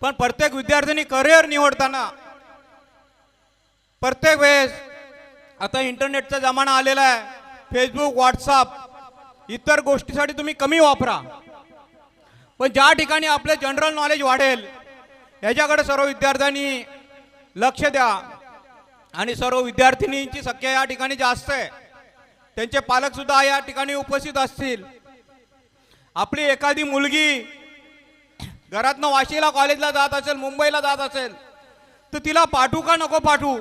पण प्रत्येक विद्यार्थ्यांनी करिअर निवडताना प्रत्येक वेळेस आता इंटरनेटचा जमाना आलेला आहे. फेसबुक व्हॉट्सअप इतर गोष्टीसाठी तुम्ही कमी वापरा. पण ज्या ठिकाणी आपले जनरल नॉलेज वाढेल ह्याच्याकडे सर्व विद्यार्थ्यांनी लक्ष द्या. आणि सर्व विद्यार्थिनींची संख्या या ठिकाणी जास्त आहे. त्यांचे पालक सुद्धा या ठिकाणी उपस्थित असतील. आपली एखादी मुलगी घरातनं वाशीला कॉलेजला जात असेल मुंबईला जात असेल तर तिला पाठवू का नको पाठवू?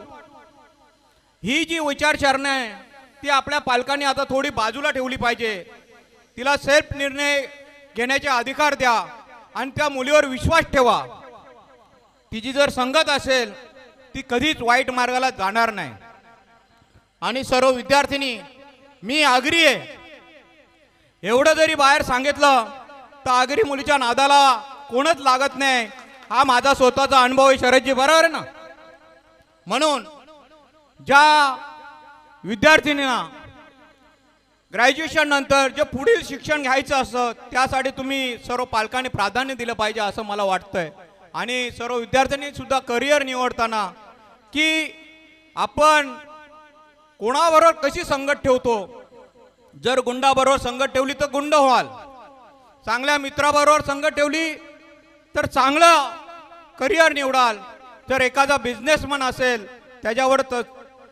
ही जी विचारसरणी आहे ती आपल्या पालकांनी आता थोडी बाजूला ठेवली पाहिजे. तिला सेल्फ निर्णय घेण्याचे अधिकार द्या आणि त्या मुलीवर विश्वास ठेवा. तिची जर संगत असेल ती कधीच वाईट मार्गाला जाणार नाही. आणि सर्व विद्यार्थिनी मी आगरी आहे. एवढं जरी बाहेर सांगितलं तर आगरी मुलीच्या नादाला कोणच लागत नाही. हा माझा स्वतःचा अनुभव आहे शरदजी बरोबर आहे ना? म्हणून ज्या विद्यार्थिनींना ग्रॅज्युएशन नंतर जे पुढील शिक्षण घ्यायचं असतं त्यासाठी तुम्ही सर्व पालकांनी प्राधान्य दिलं पाहिजे असं मला वाटतंय. आणि सर्व विद्यार्थ्यांनी सुद्धा करिअर निवडताना की आपण कोणाबरोबर कशी संगत ठेवतो? जर गुंडाबरोबर संगत ठेवली तर गुंड व्हाल. चांगल्या मित्राबरोबर संगत ठेवली तर चांगलं करिअर निवडाल. जर एखादा बिझनेसमन असेल त्याच्यावर तर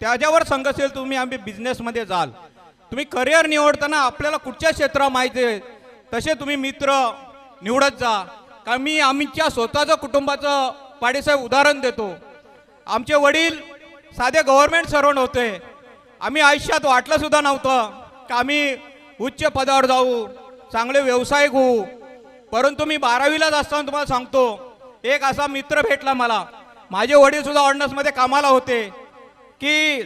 त्याच्यावर संघ असेल तुम्ही आम्ही बिझनेसमध्ये जाल. तुम्ही करिअर निवडताना आपल्याला कुठच्या क्षेत्र माहिती आहे? तसे तुम्ही मित्र निवडत जा. कारण मी आमच्या स्वतःचं कुटुंबाचं पाडेसाहेब उदाहरण देतो. आमचे वडील साधे गव्हर्नमेंट सर्वंट होते. आम्ही आयुष्यात वाटलंसुद्धा नव्हतं की आम्ही उच्च पदावर जाऊ चांगले व्यावसायिक होऊ परंतु मी बारावीलाच असताना तुम्हाला सांगतो एक असा मित्र भेटला मला. माझे वडील सुद्धा ऑर्डन्समध्ये कामाला होते की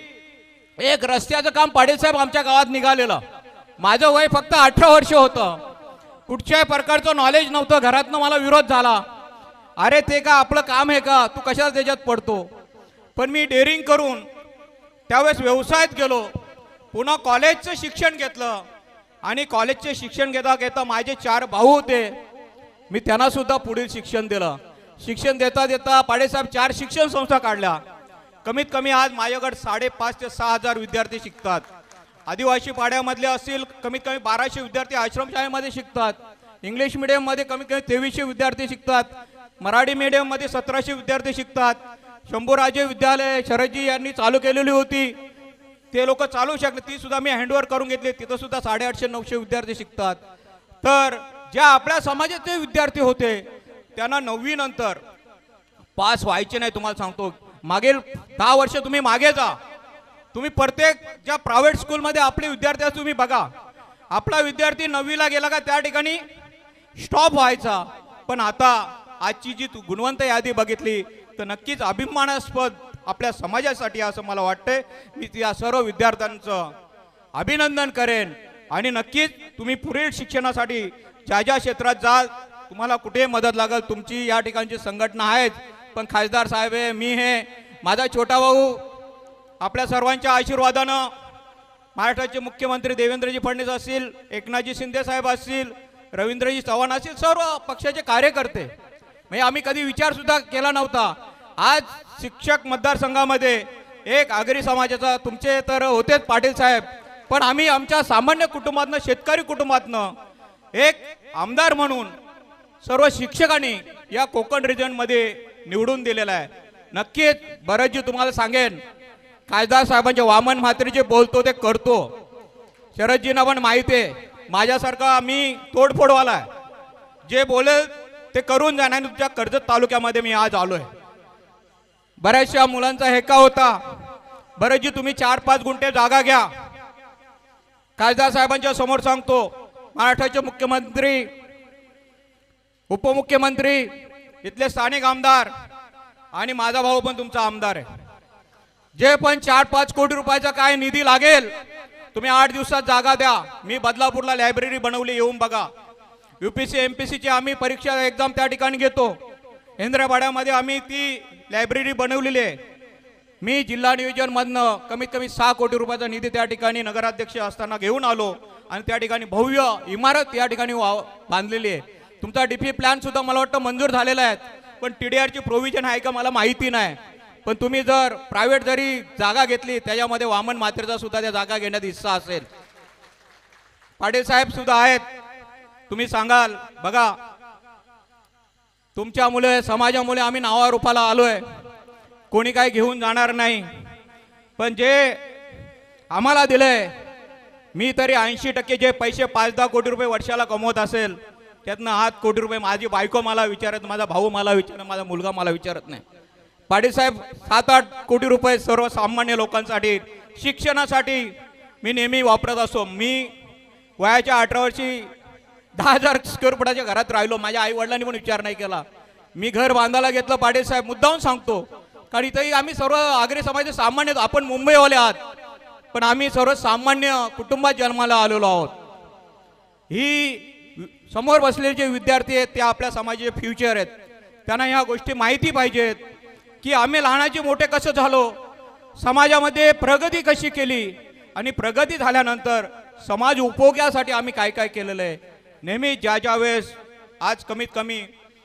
एक रस्त्याचं काम पाटील साहेब आमच्या गावात निघालेलं. माझं वय फक्त अठरा वर्ष होतं. कुठच्याही प्रकारचं नॉलेज नव्हतं घरातनं मला विरोध झाला. अरे ते का आपलं काम आहे का? तू कशाला त्याच्यात पडतो? पण मी डेअरिंग करून त्यावेळेस व्यवसायात गेलो. पुन्हा कॉलेजचं शिक्षण घेतलं. आणि कॉलेजचे शिक्षण घेता घेता माझे चार भाऊ होते. मी त्यांना सुद्धा पुढील शिक्षण दिलं. शिक्षण देता देता पाडेसाहेब चार शिक्षण संस्था काढल्या. कमीत कमी आज माझ्याकडे साडेपाच ते सहा हजार विद्यार्थी शिकतात. आदिवासी पाड्यामधले असतील कमीत कमी बाराशे विद्यार्थी आश्रमशाळेमध्ये शिकतात. इंग्लिश मिडियममध्ये कमीत कमी तेवीसशे विद्यार्थी शिकतात. मराठी मीडियममध्ये सतराशे विद्यार्थी शिकतात. शंभूराजे विद्यालय शरदजी यांनी चालू केलेली होती. ते लोक चालू शकले ती सुद्धा मी हँडओव्हर करून घेतली. तिथं सुद्धा साडेआठशे नऊशे विद्यार्थी शिकतात. तर ज्या आपल्या समाजाचे विद्यार्थी होते त्यांना नववी नंतर पास व्हायचे नाही तुम्हाला सांगतो. मागील दहा वर्ष तुम्ही मागे जा. तुम्ही प्रत्येक ज्या प्रायव्हेट स्कूलमध्ये आपले विद्यार्थी असतात तुम्ही बघा. आपला विद्यार्थी नववीला गेला का त्या ठिकाणी स्टॉप व्हायचा. पण आता आजची जी तू गुणवंत यादी बघितली तर नक्कीच अभिमानास्पद आपल्या समाजासाठी असं मला वाटतंय. मी या सर्व विद्यार्थ्यांचं अभिनंदन करेन. आणि नक्कीच तुम्ही पुढील शिक्षणासाठी ज्या ज्या क्षेत्रात जाल तुम्हाला कुठे मदत लागेल तुमची या ठिकाणची संघटना आहेत. पण खासदार साहेब आहे मी हे माझा छोटा भाऊ आपल्या सर्वांच्या आशीर्वादानं महाराष्ट्राचे मुख्यमंत्री देवेंद्रजी फडणवीस असतील एकनाथजी शिंदे साहेब असतील रवींद्रजी चव्हाण असतील सर्व पक्षाचे कार्यकर्ते. म्हणजे आम्ही कधी विचार सुद्धा केला नव्हता. आज शिक्षक मतदारसंघामध्ये एक आगरी समाजाचा तुमचे तर होतेच पाटील साहेब. पण आम्ही आमच्या सामान्य कुटुंबातनं शेतकरी कुटुंबातनं एक आमदार म्हणून सर्व शिक्षकांनी या कोकण रिजनमध्ये निवडून दिलेला आहे. नक्कीच भरतजी तुम्हाला सांगेन खासदार साहेबांचे वामन म्हात्रे जे बोलतो ते करतो. शरदजींना पण माहिती आहे माझ्यासारखा मी तोडफोडवाला आहे. जे बोलेल ते करून जाणार आणि तुमच्या कर्जत तालुक्यामध्ये मी आज आलोय. बऱ्याचशा मुलांचा हेका होता. भरतजी तुम्ही चार पाच गुंठे जागा घ्या. खासदार साहेबांच्या समोर सांगतो महाराष्ट्राचे मुख्यमंत्री उपमुख्यमंत्री इथले स्थानिक आमदार आणि माझा भाऊ पण तुमचा आमदार आहे. जे पण चार पाच कोटी रुपयाचा काय निधी लागेल तुम्ही आठ दिवसात जागा द्या. मी बदलापूरला लायब्ररी बनवली येऊन बघा. युपीसी एमपीसीची आम्ही परीक्षा एक्झाम त्या ठिकाणी घेतो. इंद्रपाड्यामध्ये आम्ही ती लायब्ररी बनवलेली आहे. मी जिल्हा नियोजन मधनं कमीत कमी सहा कोटी रुपयाचा निधी त्या ठिकाणी नगराध्यक्ष असताना घेऊन आलो. आणि त्या ठिकाणी भव्य इमारत या ठिकाणी बांधलेली आहे. तुमचा डीपी प्लॅन सुद्धा मला वाटतं मंजूर झालेला आहे. पण टी डी आरची प्रोव्हिजन आहे का मला माहिती नाही. पण तुम्ही जर प्रायव्हेट जरी जागा घेतली त्याच्यामध्ये वामन मात्रेचा सुद्धा त्या जागा घेण्यात हिस्सा असेल. पाटील साहेब सुद्धा आहेत. तुम्ही सांगाल बघा तुमच्यामुळे समाजामुळे आम्ही नावारूपाला आलोय. कोणी काय घेऊन जाणार नाही. पण जे आम्हाला दिलंय मी तरी ऐंशी टक्के जे पैसे पाच दहा कोटी रुपये वर्षाला कमवत असेल त्यातनं आठ कोटी रुपये माझी बायको मला विचारत माझा भाऊ मला विचारत माझा मुलगा मला विचारत नाही. पाटीलसाहेब सात आठ कोटी रुपये सर्वसामान्य लोकांसाठी शिक्षणासाठी मी नेहमी वापरत असो. मी वयाच्या अठरा वर्षी दहा हजार स्क्वेअर फुटाच्या घरात राहिलो. माझ्या आईवडिलांनी पण विचार नाही केला. मी घर बांधायला घेतलं पाटीलसाहेब मुद्दाहून सांगतो. कारण इथंही आम्ही सर्व आगरी समाजाचे सामान्य आपण मुंबईवाले आहात. पण आम्ही सर्व सामान्य कुटुंबात जन्माला आलेलो आहोत. ही समोर बसलेले जे विद्यार्थी आहेत ते आपल्या समाजाचे फ्युचर आहेत. त्यांना ह्या गोष्टी माहिती पाहिजेत की आम्ही लहानाचे मोठे कसं झालो समाजामध्ये प्रगती कशी केली आणि प्रगती झाल्यानंतर समाज उपयोगासाठी आम्ही काय काय केलेलं आहे. नेहमी ज्या ज्या वेळेस आज कमीत कमी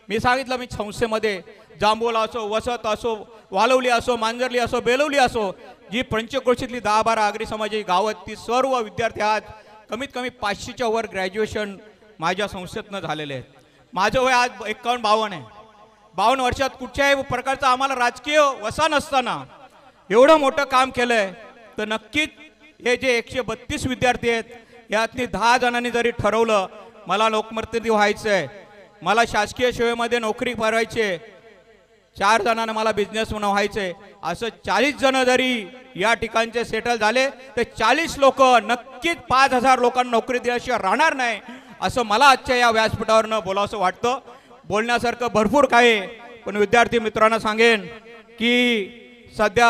मी सांगितलं मी संस्थेमध्ये जांभोला असो वसत असो वालवली असो मांजरली असो बेलवली असो जी पंचक्रोशीतली दहा बारा आगरी समाजाची गावं ती सर्व विद्यार्थी आज कमीत कमी पाचशेच्या वर ग्रॅज्युएशन माझ्या संस्थेतनं झालेले आहेत. माझं वय आज एक्कावन्न बावन्न आहे. बावन्न वर्षात कुठच्याही प्रकारचा आम्हाला राजकीय वसा नसताना एवढं मोठं काम केलंय तर नक्कीच हे जे एकशे बत्तीस विद्यार्थी आहेत यातनी दहा जणांनी जरी ठरवलं मला लोकप्रतिनिधी व्हायचं आहे मला शासकीय सेवेमध्ये नोकरी भरायची आहे चार जणांना मला बिझनेस व्हायचे. असं चाळीस जण जरी या ठिकाणचे सेटल झाले तर चाळीस लोक नक्कीच पाच हजार लोकांना नोकरी दिल्याशिवाय राहणार नाही असं मला आजच्या या व्यासपीठावरनं बोलावंसं वाटतं. बोलण्यासारखं भरपूर काय पण विद्यार्थी मित्रांना सांगेन की सध्या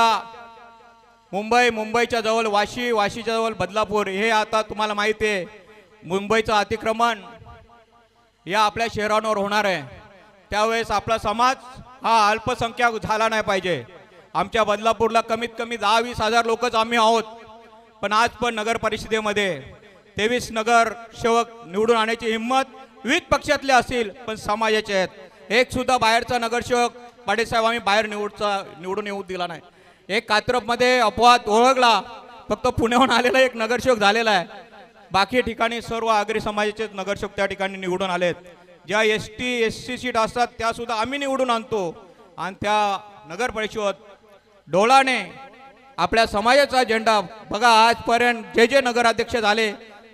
मुंबई मुंबईच्या जवळ वाशी वाशीच्या जवळ बदलापूर हे आता तुम्हाला माहिती आहे मुंबईचं अतिक्रमण या आपल्या शहरांवर होणार आहे. त्यावेळेस आपला समाज हा अल्पसंख्याक झाला नाही पाहिजे. आमच्या बदलापूरला कमीत कमी दहा वीस हजार लोकच आम्ही आहोत. पण आज पण नगर परिषदेमध्ये तेवीस नगर सेवक निवडून आणण्याची हिंमत विविध पक्षातले असतील पण समाजाचे आहेत. एक सुद्धा बाहेरचा नगरसेवक पाडेसाहेब आम्ही बाहेर निवडचा निवडून येऊ दिला नाही. एक कात्रपमध्ये अपवाद ओळखला फक्त पुण्याहून आलेला एक नगरसेवक झालेला आहे. बाकी ठिकाणी सर्व आगरी समाजाचे नगरसेवक त्या ठिकाणी निवडून आलेत. ज्या S T S C seat असतात त्या सुद्धा आम्ही निवडून आणतो. आणि त्या नगर परिषद डोळाने आपल्या समाजाचा झेंडा बघा आजपर्यंत जे जे नगराध्यक्ष झाले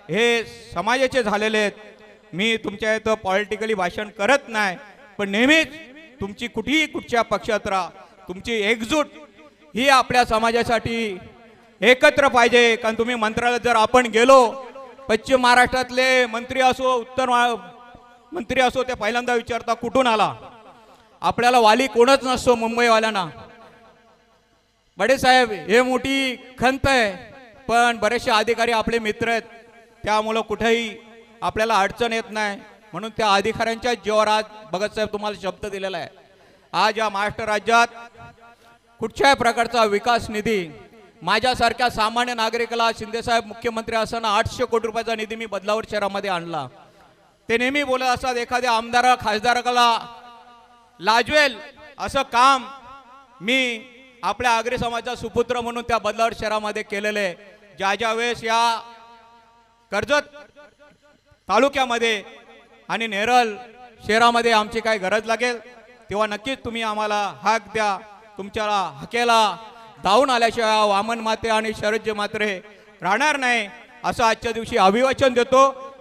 हे समाजाचे झालेले आहेत. मी तुमच्या इथं पॉलिटिकली भाषण करत नाही पण नेहमीच तुमची कुठेही कुठच्या पक्षात राहा. तुमची एकजूट ही आपल्या समाजासाठी एकत्र पाहिजे. कारण तुम्ही मंत्रालयात जर आपण गेलो पश्चिम महाराष्ट्रातले मंत्री असो उत्तर मंत्री असो ते पहिल्यांदा विचारता कुठून आला? आपल्याला वाली कोणच नसतो मुंबईवाल्यांना. बडे साहेब हे मोठी खंत आहे पण बरेचसे अधिकारी आपले मित्र आहेत. त्यामुळं कुठेही आपल्याला अडचण येत नाही. म्हणून त्या अधिकाऱ्यांच्या जीवावर आज भगत साहेब तुम्हाला शब्द दिलेला आहे. आज या महाराष्ट्र राज्यात कुठच्याही प्रकारचा विकास निधी माझ्यासारख्या सामान्य नागरिकाला शिंदेसाहेब मुख्यमंत्री असताना आठशे कोटी रुपयाचा निधी मी बदलावर शहरामध्ये आणला. ते नेहमी बोलत असतात एखाद्या आमदारा खासदाराला लाजवेल असं काम मी आपल्या आगरी समाजाचा सुपुत्र म्हणून त्या बदलावर शहरामध्ये केलेलं आहे. ज्या ज्या वेळेस या कर्जत तालुक्यामध्ये आणि नेरल शहरामध्ये आमची काय गरज लागेल तेव्हा नक्कीच तुम्ही आम्हाला हाक द्या. तुमच्याला हकेला धावून आल्याशिवाय वामन माते आणि शरद मात्रे राहणार नाही असं आजच्या दिवशी अभिवाचन देतो.